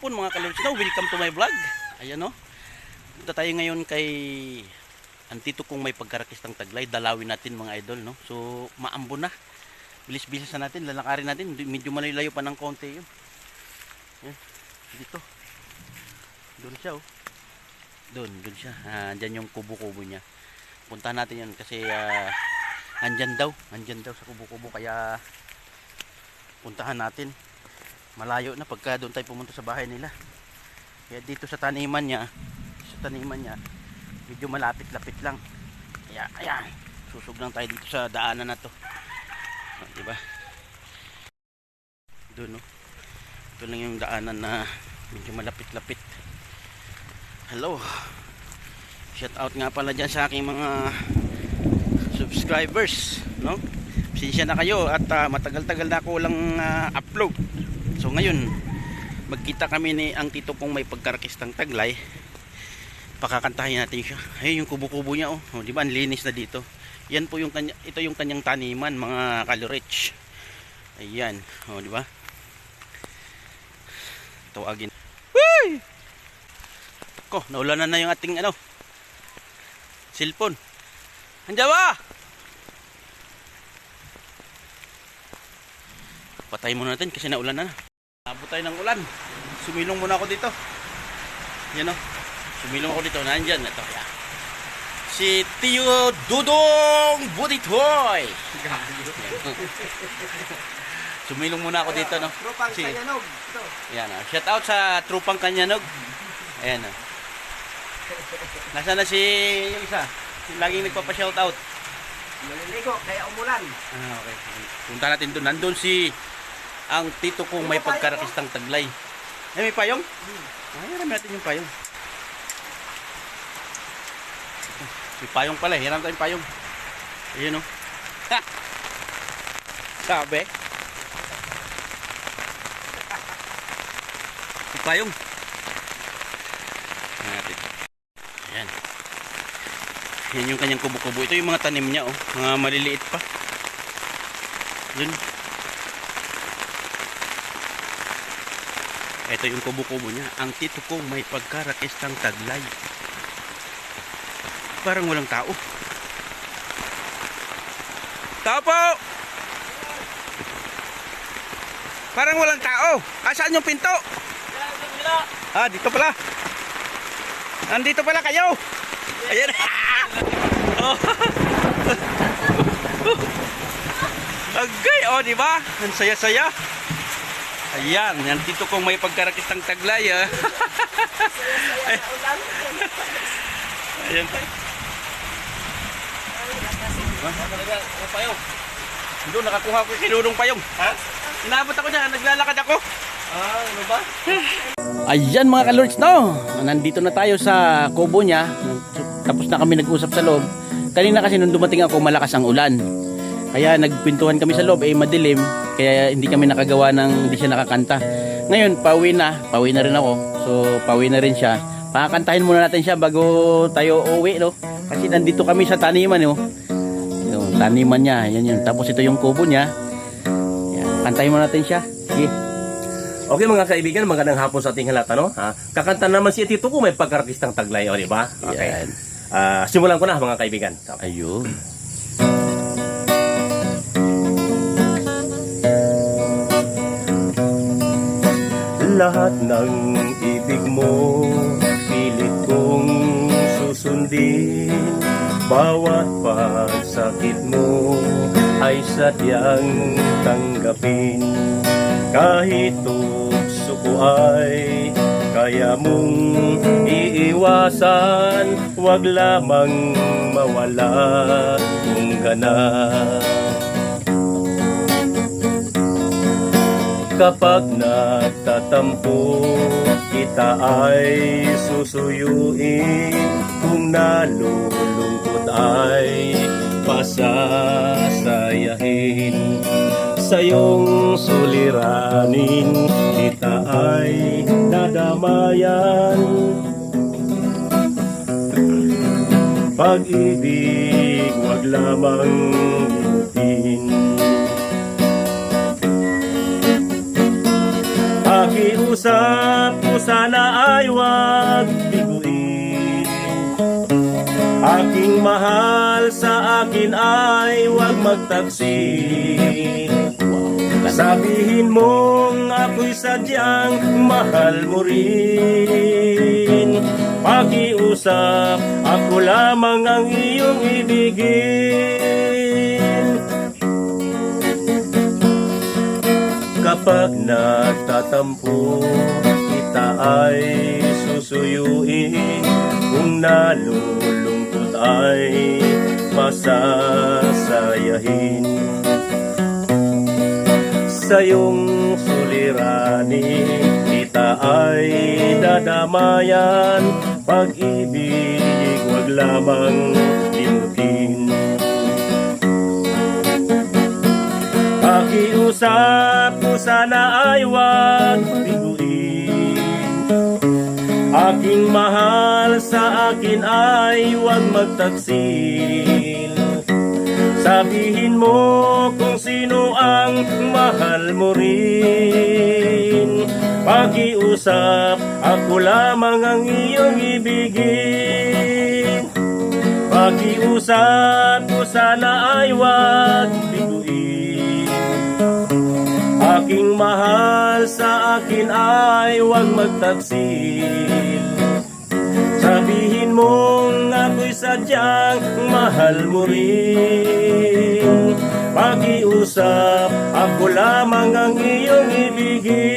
hapon mga kalords no, welcome to my vlog. Ayan no. Punta tayo ngayon kay Antito kung may pagkarakistang taglay, dalawin natin mga idol no. So maambo na. Bilis-bilis na natin, lalakarin natin. Medyo malayo pa ng konti yun. Ayan, dito. Doon siya oh. Doon, doon siya. Ah, andyan yung kubo-kubo niya. Punta natin yan kasi ah, andyan daw. Andyan daw sa kubo-kubo kaya puntahan natin malayo na pagka doon tayo pumunta sa bahay nila. Kaya dito sa taniman niya sa taniman niya medyo malapit-lapit lang. Kaya ayan susog lang tayo dito sa daanan na to. Ah, di ba doon no ito lang yung daanan na medyo malapit-lapit. Hello. Shout out nga pala dyan sa aking mga subscribers no? Pasensya na kayo at ah, matagal-tagal na ako lang ah, upload. So ngayon, magkita kami ni ang tito kong may pagkarakistang taglay. Pakakantahin natin siya. Ayun yung kubo-kubo niya oh. oh di ba? Ang linis na dito. Yan po yung kanya, ito yung kanyang taniman, mga kalorich. Ayan, oh di ba? Tawagin. Woo! Ko, naulanan na yung ating ano. Cellphone. Andiyan ba? Patay muna natin kasi naulan na. Abot tayo ng ulan. Sumilong muna ako dito. Yan o. Sumilong ako dito. Nandyan. Ito kaya. Si Tio Dudong Buditoy. Sumilong muna ako dito, no? Tropang Si- Kayanog. Ito. Yan, oh. shout out sa trupang Kanyanog. Ayan, oh. Nasaan na si yung isa? Si laging nagpapa-shout out. Naliligo, kaya umulan. Ah, okay. Punta natin doon. Nandun si ang tito kong may pagkarakistang taglay. Eh, may payong? Ah, hiram natin yung payong. May payong pala. eh. Hiram tayong payong. Ayun, oh. Ha! Sabi. May payong. Ayan natin. Ayan. Yan yung kanyang kubo-kubo. Ito yung mga tanim niya, oh. Mga maliliit pa. Yun. Ito yung kubo-kubo niya. Ang tito ko may pagkarakistang taglay. Parang walang tao. Tao po! Parang walang tao. Asaan yung pinto? Ah, dito pala. Nandito pala kayo. Ayan. oh. Agay, oh, di ba? Ang saya-saya. Ayan, yan dito kong may pagkarakistang taglay, ah. Ayan. Payong. Doon, nakakuha ko yung kinunong payong. Ha? Inabot ako niya, naglalakad ako. Ah, ano ba? Ayan mga kalords no. Nandito na tayo sa kubo niya. Tapos na kami nag-usap sa loob. Kanina kasi nung dumating ako malakas ang ulan. Kaya nagpintuhan kami sa loob eh madilim. Kaya hindi kami nakagawa ng hindi siya nakakanta. Ngayon pauwi na. Pauwi na rin ako. So pauwi na rin siya. Pakakantahin muna natin siya bago tayo uwi no. Kasi nandito kami sa taniman no. Yung taniman niya. Yan yun. Tapos ito yung kubo niya. Yan. Kantahin muna natin siya. Sige. Okay mga kaibigan, magandang hapon sa ating halata, no? Ha? Kakanta naman si Tito ko may pagkartistang taglay, o di ba? Okay. Yan. Ah, simulan ko na mga kaibigan. Ayun. Lahat ng ibig mo, pilit kong susundin. Bawat pagsakit mo ay sadyang tanggapin. Kahit tukso ko ay kaya mong iiwasan, wag lamang mawala kung ganap. Kapag nagtatampo, kita ay susuyuin. Kung nalulungkot ay pasasayahin. Sa iyong suliranin, kita ay nadamayan. Pag-ibig, wag lamang Pakiusap ko sana ay wag biguin. Aking mahal sa akin ay wag magtaksin Sabihin mong ako'y sadyang mahal mo rin. Pakiusap, ako lamang ang iyong ibigin Kapag nagtatampo, kita ay susuyuin. Kung nalulungkot ay masasayahin. Sa iyong suliranin Kita ay dadamayan. Pag-ibig wag lamang limutin. Pakiusap sana ay wag biguin Aking mahal sa akin ay wag magtaksil. Sabihin mo kung sino ang mahal mo rin. Pakiusap, ako lamang ang iyong ibigin. Pakiusap ko sana ay wag biguin Aking mahal sa akin ay wag magtaksil. Sabihin mong ako'y sadyang mahal mo rin. Pakiusap, ako lamang ang iyong ibigin.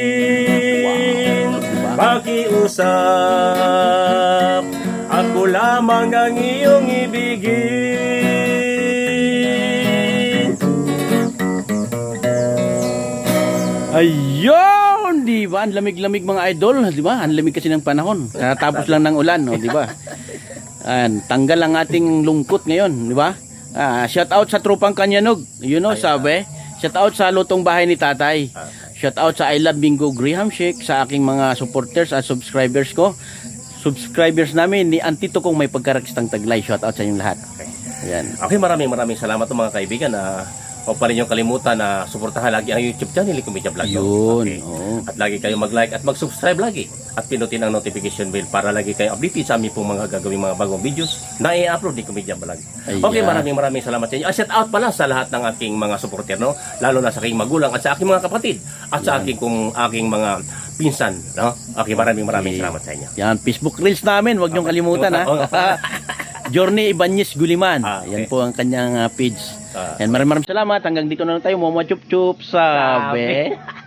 Pakiusap, ako lamang ang iyong ibigin Ayun! Di ba? Ang lamig-lamig mga idol. Di ba? Ang lamig kasi ng panahon. Natapos lang ng ulan. No? Di ba? Ayan, tanggal ang ating lungkot ngayon. Di ba? Ah, shout out sa tropang Kanyanog. You know, sabi. Shout out sa lutong bahay ni tatay. Shout out sa I Love Bingo Graham Shake sa aking mga supporters at subscribers ko. Subscribers namin ni Antito kong may pagkarakistang taglay. Shout out sa inyong lahat. Ayan. Okay, maraming maraming salamat mga kaibigan na Huwag pa rin yung kalimutan na suportahan lagi ang YouTube channel ni Kumedia Vlog. Yun. Okay. oo. At lagi kayo mag-like at mag-subscribe lagi. At pinutin ang notification bell para lagi kayo updated sa aming pong mga gagawing mga bagong videos na i-upload ni Kumedia Vlog. Ayan. Okay, maraming maraming salamat sa inyo. At shout out pala sa lahat ng aking mga supporter, no? Lalo na sa aking magulang at sa aking mga kapatid. At sa aking, kung, aking mga pinsan, no? Okay, maraming maraming Okay. salamat sa inyo. Yan, Facebook Reels namin, huwag niyong kalimutan ha. Nga. Journey Ibanez Guliman. Ah, okay. Yan po ang kanyang ah, page. Yan, maraming maraming salamat. Hanggang dito na lang tayo. Mama chup chup sabi.